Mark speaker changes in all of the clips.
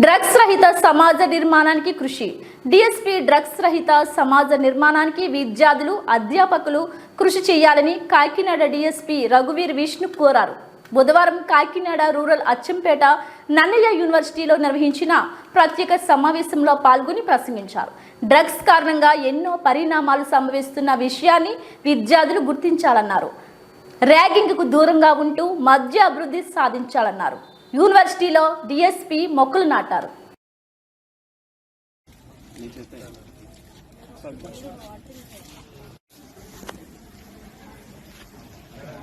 Speaker 1: Drugs రహిత సమాజ నిర్మాణానికి కృషి. డిఎస్పీ డ్రగ్స్ రహిత సమాజ నిర్మాణానికి విద్యార్థులు అధ్యాపకులు కృషి చేయాలని కాకినాడ డిఎస్పీ రఘువీర్ విష్ణు కోరారు. బుధవారం కాకినాడ రూరల్ అచ్చంపేట నన్నయ్య యూనివర్సిటీలో నిర్వహించిన ప్రత్యేక సమావేశంలో పాల్గొని ప్రసంగించారు. డ్రగ్స్ కారణంగా ఎన్నో పరిణామాలు సంభవిస్తున్న విషయాన్ని విద్యార్థులు గుర్తించాలన్నారు. ర్యాగింగ్కు దూరంగా ఉంటూ మధ్య అభివృద్ధి సాధించాలన్నారు. యూనివర్సిటీలో డిఎస్పి మొక్కలు నాటారు.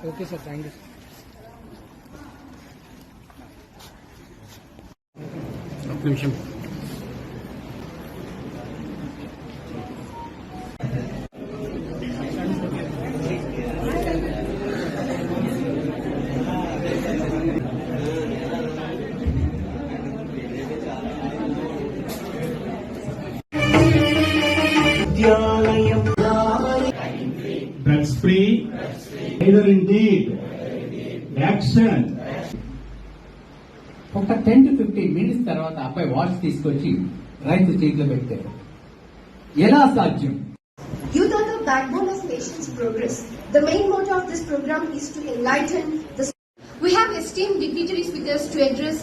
Speaker 2: Okay sir thank you.
Speaker 3: ఒక్క విద్యాలయం
Speaker 4: drugs free, drugs free. Either, indeed. either indeed action
Speaker 2: ఒక టెన్ టు ఫిఫ్టీన్ మినిట్స్ తర్వాత అబ్బాయి వాచ్ తీసుకొచ్చి రైతు చేతిలో పెట్టారు ఎలా సాధ్యం
Speaker 5: Youth are the backbone of nation's progress. The main motto of this program is to enlighten the. We have esteemed dignitaries with us to address.